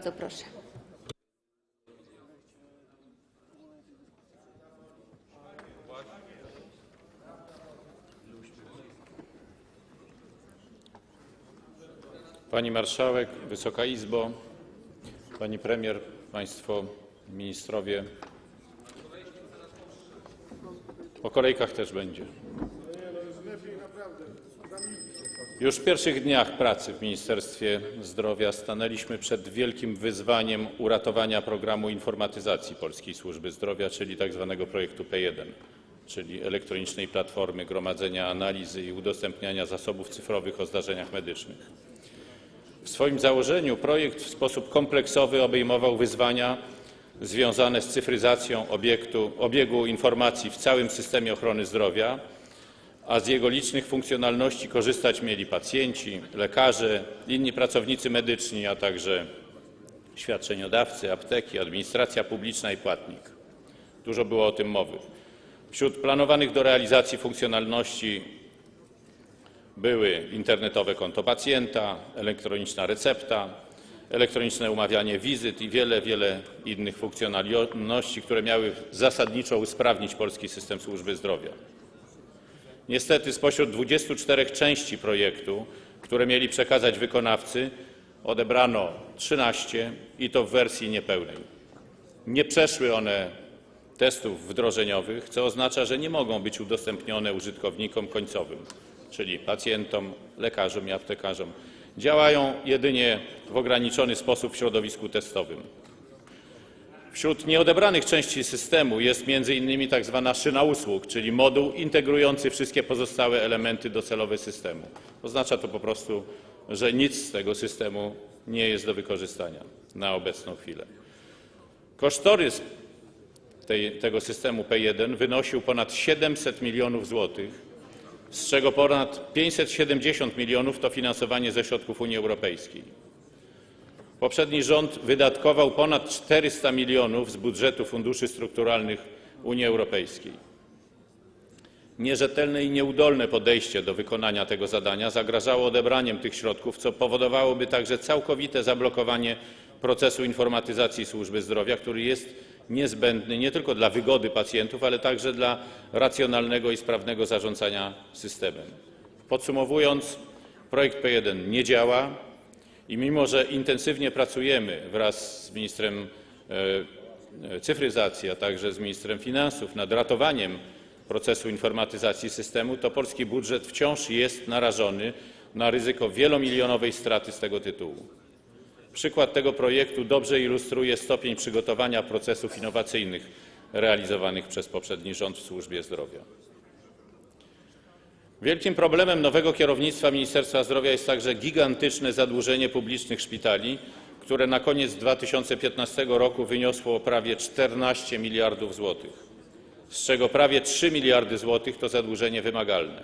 Bardzo proszę. Pani Marszałek, Wysoka Izbo, Pani Premier, Państwo Ministrowie. O kolejkach też będzie. Już w pierwszych dniach pracy w Ministerstwie Zdrowia stanęliśmy przed wielkim wyzwaniem uratowania programu informatyzacji Polskiej Służby Zdrowia, czyli tzw. projektu P1, czyli elektronicznej platformy gromadzenia analizy i udostępniania zasobów cyfrowych o zdarzeniach medycznych. W swoim założeniu projekt w sposób kompleksowy obejmował wyzwania związane z cyfryzacją obiektu, obiegu informacji w całym systemie ochrony zdrowia, a z jego licznych funkcjonalności korzystać mieli pacjenci, lekarze, inni pracownicy medyczni, a także świadczeniodawcy, apteki, administracja publiczna i płatnik. Dużo było o tym mowy. Wśród planowanych do realizacji funkcjonalności były internetowe konto pacjenta, elektroniczna recepta, elektroniczne umawianie wizyt i wiele, wiele innych funkcjonalności, które miały zasadniczo usprawnić polski system służby zdrowia. Niestety spośród 24 części projektu, które mieli przekazać wykonawcy, odebrano 13 i to w wersji niepełnej. Nie przeszły one testów wdrożeniowych, co oznacza, że nie mogą być udostępnione użytkownikom końcowym, czyli pacjentom, lekarzom i aptekarzom. Działają jedynie w ograniczony sposób w środowisku testowym. Wśród nieodebranych części systemu jest m.in. tzw. szyna usług, czyli moduł integrujący wszystkie pozostałe elementy docelowe systemu. Oznacza to po prostu, że nic z tego systemu nie jest do wykorzystania na obecną chwilę. Kosztorys tej, tego systemu P1 wynosił ponad 700 milionów złotych, z czego ponad 570 milionów to finansowanie ze środków Unii Europejskiej. Poprzedni rząd wydatkował ponad 400 milionów z budżetu funduszy strukturalnych Unii Europejskiej. Nierzetelne i nieudolne podejście do wykonania tego zadania zagrażało odebraniem tych środków, co powodowałoby także całkowite zablokowanie procesu informatyzacji służby zdrowia, który jest niezbędny nie tylko dla wygody pacjentów, ale także dla racjonalnego i sprawnego zarządzania systemem. Podsumowując, projekt P1 nie działa i mimo, że intensywnie pracujemy wraz z ministrem e, cyfryzacji, a także z ministrem finansów nad ratowaniem procesu informatyzacji systemu, to polski budżet wciąż jest narażony na ryzyko wielomilionowej straty z tego tytułu. Przykład tego projektu dobrze ilustruje stopień przygotowania procesów innowacyjnych realizowanych przez poprzedni rząd w służbie zdrowia. Wielkim problemem nowego kierownictwa Ministerstwa Zdrowia jest także gigantyczne zadłużenie publicznych szpitali, które na koniec 2015 roku wyniosło prawie 14 miliardów złotych, z czego prawie 3 miliardy złotych to zadłużenie wymagalne.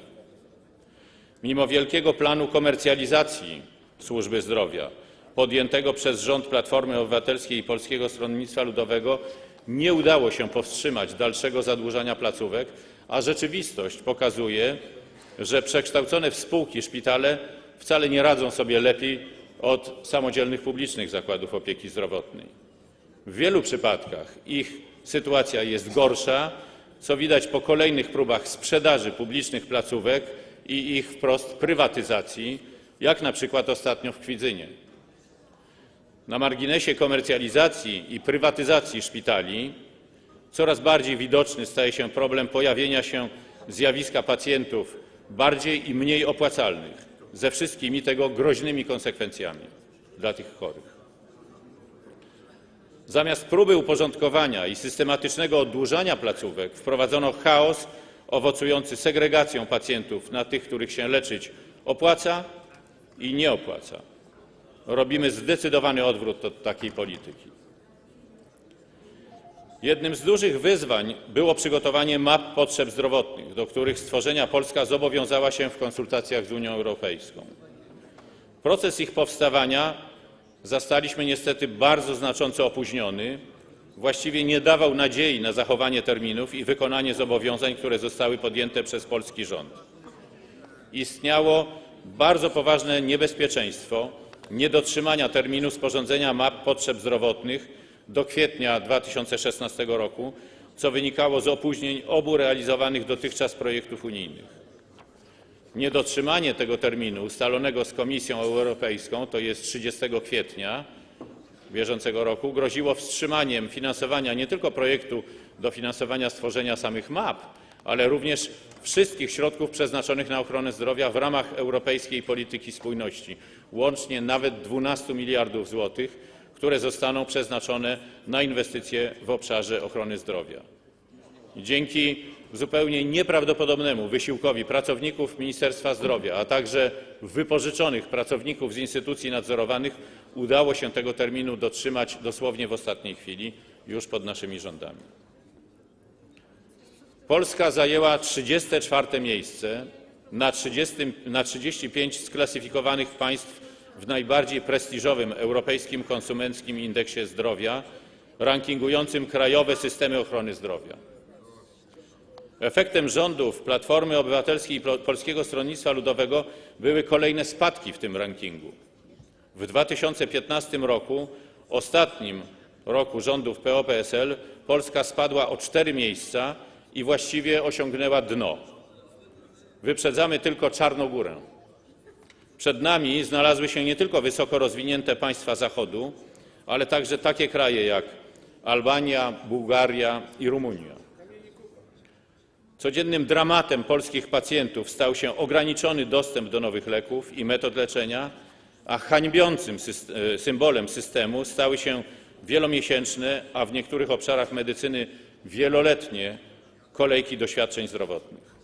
Mimo wielkiego planu komercjalizacji służby zdrowia podjętego przez rząd Platformy Obywatelskiej i Polskiego Stronnictwa Ludowego nie udało się powstrzymać dalszego zadłużania placówek, a rzeczywistość pokazuje, że przekształcone w spółki szpitale wcale nie radzą sobie lepiej od samodzielnych publicznych zakładów opieki zdrowotnej. W wielu przypadkach ich sytuacja jest gorsza, co widać po kolejnych próbach sprzedaży publicznych placówek i ich wprost prywatyzacji, jak na przykład ostatnio w Kwidzynie. Na marginesie komercjalizacji i prywatyzacji szpitali coraz bardziej widoczny staje się problem pojawienia się zjawiska pacjentów bardziej i mniej opłacalnych, ze wszystkimi tego groźnymi konsekwencjami dla tych chorych. Zamiast próby uporządkowania i systematycznego oddłużania placówek wprowadzono chaos owocujący segregacją pacjentów na tych, których się leczyć opłaca i nie opłaca. Robimy zdecydowany odwrót od takiej polityki. Jednym z dużych wyzwań było przygotowanie map potrzeb zdrowotnych, do których stworzenia Polska zobowiązała się w konsultacjach z Unią Europejską. Proces ich powstawania zastaliśmy niestety bardzo znacząco opóźniony, właściwie nie dawał nadziei na zachowanie terminów i wykonanie zobowiązań, które zostały podjęte przez polski rząd. Istniało bardzo poważne niebezpieczeństwo niedotrzymania terminu sporządzenia map potrzeb zdrowotnych do kwietnia 2016 roku, co wynikało z opóźnień obu realizowanych dotychczas projektów unijnych. Niedotrzymanie tego terminu ustalonego z Komisją Europejską, to jest 30 kwietnia bieżącego roku, groziło wstrzymaniem finansowania nie tylko projektu dofinansowania stworzenia samych map, ale również wszystkich środków przeznaczonych na ochronę zdrowia w ramach europejskiej polityki spójności, łącznie nawet 12 miliardów złotych, które zostaną przeznaczone na inwestycje w obszarze ochrony zdrowia. Dzięki zupełnie nieprawdopodobnemu wysiłkowi pracowników Ministerstwa Zdrowia, a także wypożyczonych pracowników z instytucji nadzorowanych udało się tego terminu dotrzymać dosłownie w ostatniej chwili, już pod naszymi rządami. Polska zajęła 34 miejsce na, 30, na 35 sklasyfikowanych państw w najbardziej prestiżowym Europejskim Konsumenckim Indeksie Zdrowia, rankingującym krajowe systemy ochrony zdrowia. Efektem rządów Platformy Obywatelskiej i Polskiego Stronnictwa Ludowego były kolejne spadki w tym rankingu. W 2015 roku, ostatnim roku rządów PO-PSL, Polska spadła o cztery miejsca i właściwie osiągnęła dno. Wyprzedzamy tylko Czarnogórę. Przed nami znalazły się nie tylko wysoko rozwinięte państwa Zachodu, ale także takie kraje jak Albania, Bułgaria i Rumunia. Codziennym dramatem polskich pacjentów stał się ograniczony dostęp do nowych leków i metod leczenia, a hańbiącym symbolem systemu stały się wielomiesięczne, a w niektórych obszarach medycyny wieloletnie kolejki do świadczeń zdrowotnych.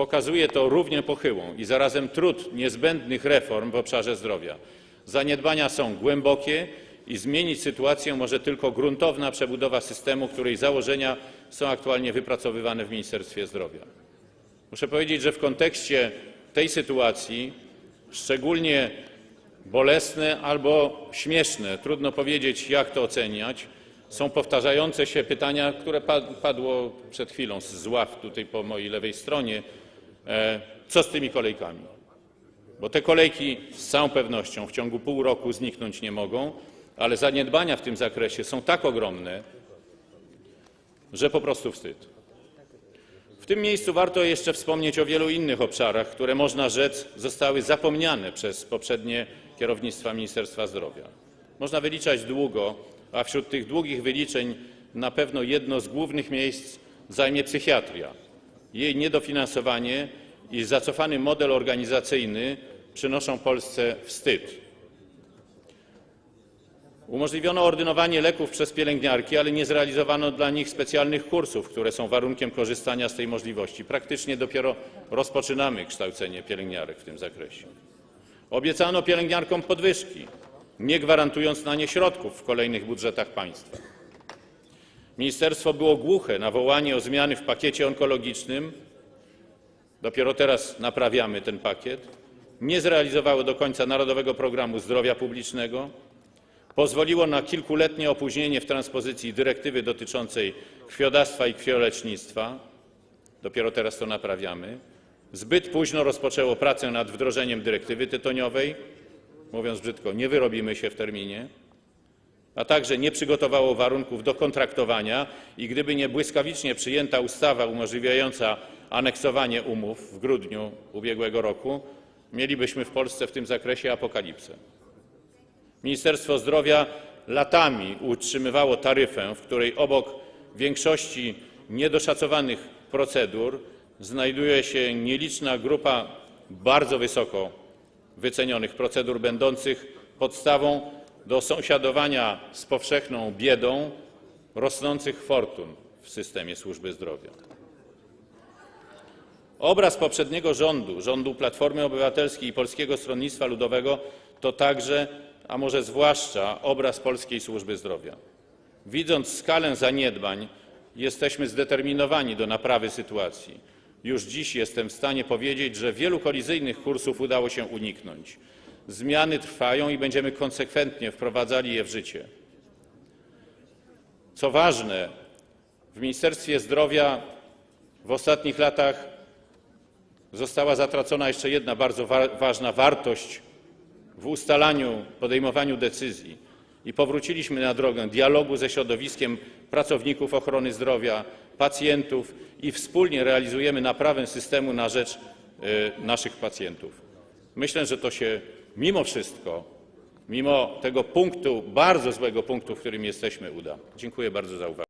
Pokazuje to równie pochyłą i zarazem trud niezbędnych reform w obszarze zdrowia. Zaniedbania są głębokie i zmienić sytuację może tylko gruntowna przebudowa systemu, której założenia są aktualnie wypracowywane w Ministerstwie Zdrowia. Muszę powiedzieć, że w kontekście tej sytuacji szczególnie bolesne albo śmieszne, trudno powiedzieć jak to oceniać, są powtarzające się pytania, które padło przed chwilą z ław tutaj po mojej lewej stronie. E, co z tymi kolejkami? Bo te kolejki z całą pewnością w ciągu pół roku zniknąć nie mogą, ale zaniedbania w tym zakresie są tak ogromne, że po prostu wstyd. W tym miejscu warto jeszcze wspomnieć o wielu innych obszarach, które można rzec zostały zapomniane przez poprzednie kierownictwa Ministerstwa Zdrowia. Można wyliczać długo, a wśród tych długich wyliczeń na pewno jedno z głównych miejsc zajmie psychiatria. Jej niedofinansowanie i zacofany model organizacyjny przynoszą Polsce wstyd. Umożliwiono ordynowanie leków przez pielęgniarki, ale nie zrealizowano dla nich specjalnych kursów, które są warunkiem korzystania z tej możliwości. Praktycznie dopiero rozpoczynamy kształcenie pielęgniarek w tym zakresie. Obiecano pielęgniarkom podwyżki, nie gwarantując na nie środków w kolejnych budżetach państwa. Ministerstwo było głuche na wołanie o zmiany w pakiecie onkologicznym. Dopiero teraz naprawiamy ten pakiet. Nie zrealizowało do końca Narodowego Programu Zdrowia Publicznego. Pozwoliło na kilkuletnie opóźnienie w transpozycji dyrektywy dotyczącej krwiodawstwa i krwiolecznictwa. Dopiero teraz to naprawiamy. Zbyt późno rozpoczęło pracę nad wdrożeniem dyrektywy tytoniowej. Mówiąc brzydko, nie wyrobimy się w terminie a także nie przygotowało warunków do kontraktowania i gdyby nie błyskawicznie przyjęta ustawa umożliwiająca aneksowanie umów w grudniu ubiegłego roku, mielibyśmy w Polsce w tym zakresie apokalipsę. Ministerstwo Zdrowia latami utrzymywało taryfę, w której obok większości niedoszacowanych procedur znajduje się nieliczna grupa bardzo wysoko wycenionych procedur będących podstawą do sąsiadowania z powszechną biedą rosnących fortun w systemie służby zdrowia. Obraz poprzedniego rządu, rządu Platformy Obywatelskiej i Polskiego Stronnictwa Ludowego, to także a może zwłaszcza obraz polskiej służby zdrowia. Widząc skalę zaniedbań, jesteśmy zdeterminowani do naprawy sytuacji. Już dziś jestem w stanie powiedzieć, że wielu kolizyjnych kursów udało się uniknąć. Zmiany trwają i będziemy konsekwentnie wprowadzali je w życie. Co ważne, w Ministerstwie Zdrowia w ostatnich latach została zatracona jeszcze jedna bardzo wa ważna wartość w ustalaniu, podejmowaniu decyzji i powróciliśmy na drogę dialogu ze środowiskiem pracowników ochrony zdrowia, pacjentów i wspólnie realizujemy naprawę systemu na rzecz y, naszych pacjentów. Myślę, że to się mimo wszystko, mimo tego punktu, bardzo złego punktu, w którym jesteśmy, uda. Dziękuję bardzo za uwagę.